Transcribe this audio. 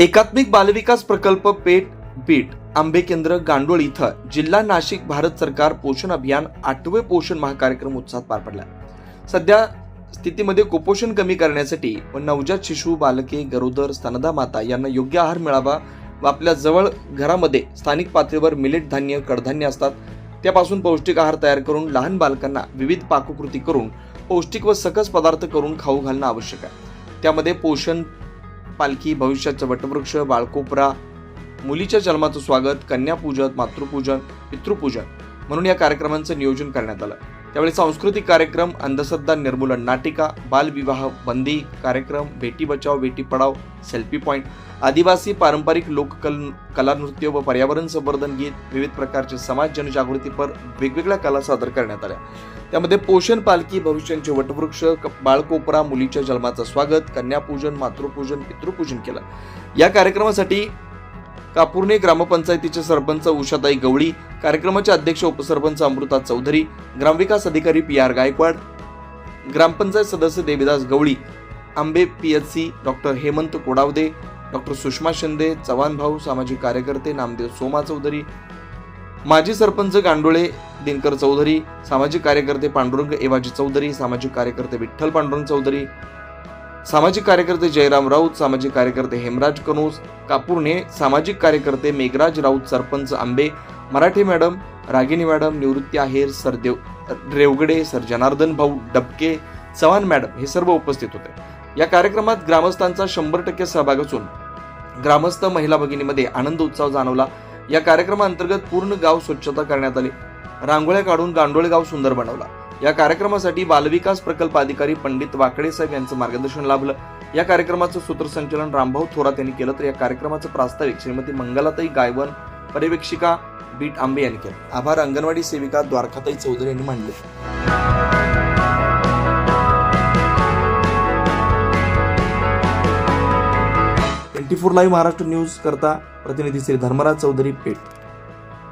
एकात्मिक बालविकास प्रकल्प पेट बीट आंबे केंद्र गांडोळ इथं जिल्हा नाशिक भारत सरकार पोषण अभियान आठवे पोषण महाकार्यक्रम उत्साहात पार पडला. सध्या स्थितीमध्ये कुपोषण कमी करण्यासाठी व नवजात शिशु बालके गरोदर स्तनदा माता यांना योग्य आहार मिळावा व आपल्या जवळ घरामध्ये स्थानिक पातळीवर मिलेट धान्य कडधान्य असतात. त्यापासून पौष्टिक आहार तयार करून लहान बालकांना विविध पाककृती करून पौष्टिक व सकस पदार्थ करून खाऊ घालणं आवश्यक आहे. त्यामध्ये पोषण पालखी भविष्याचं वटवृक्ष बाळकोपरा मुलीच्या जन्माचं स्वागत कन्यापूजन मातृपूजन पितृपूजन म्हणून या कार्यक्रमांचं नियोजन करण्यात आलं. त्यावेळी सांस्कृतिक कार्यक्रम अंधश्रद्धा निर्मूलन नाटिका बालविवाह बंदी कार्यक्रम बेटी बचाव बेटी पढाव सेल्फी पॉईंट आदिवासी पारंपरिक लोककल कला नृत्य व पर्यावरण संवर्धन गीत विविध प्रकारचे समाज जनजागृतीपर वेगवेगळ्या कला सादर करण्यात आल्या. त्यामध्ये पोषण पालखी भविष्यांचे वटवृक्ष क- बाळकोपरा मुलीच्या जन्माचं स्वागत कन्यापूजन मातृपूजन पितृपूजन केलं. या कार्यक्रमासाठी कापूर्णे ग्रामपंचायतीचे सरपंच उषाताई गवळी कार्यक्रमाचे अध्यक्ष उपसरपंच अमृता चौधरी ग्रामविकास अधिकारी पी आर गायकवाड ग्रामपंचायत सदस्य Devidas Gawali Ambe P H C doctor Hemant Kodawade doctor Sushma Shinde Chavan भाऊ सामाजिक कार्यकर्ते नामदेव सोमा चौधरी माजी सरपंच गांडोळे दिनकर चौधरी सामाजिक कार्यकर्ते पांडुरंग एवाजी चौधरी सामाजिक कार्यकर्ते विठ्ठल पांडुरंग चौधरी सामाजिक कार्यकर्ते जयराम राऊत सामाजिक कार्यकर्ते हेमराज कनोज कापूरने सामाजिक कार्यकर्ते Meghraj Raut sarpanch Ambe Marathi madam Ragini madam Nivrutti Aher sir Dev Revgade sir Janardan भाऊ डबके चव्हाण मॅडम हे सर्व उपस्थित होते. या कार्यक्रमात ग्रामस्थांचा शंभर टक्के सहभाग असून ग्रामस्थ महिला भगिनीमध्ये आनंद उत्सव जाणवला. या कार्यक्रमाअंतर्गत पूर्ण गाव स्वच्छता करण्यात आली. रांगोळ्या काढून गांडोळे गाव सुंदर बनवला. या कार्यक्रमासाठी बालविकास प्रकल्प अधिकारी पंडित वाकडे साहेब यांचं मार्गदर्शन लाभलं. या कार्यक्रमाचं सूत्रसंचालन रामभाऊ थोरात यांनी केलं तर या कार्यक्रमाचं प्रास्ताविक श्रीमती मंगलाताई गायवन पर्यवेक्षिका बीट आंबे यांनी केलं. आभार अंगणवाडी सेविका द्वारकाताई चौधरी यांनी मांडले. Twenty four live Maharashtra news करता प्रतिनिधी श्री धर्मराज चौधरी पेठ.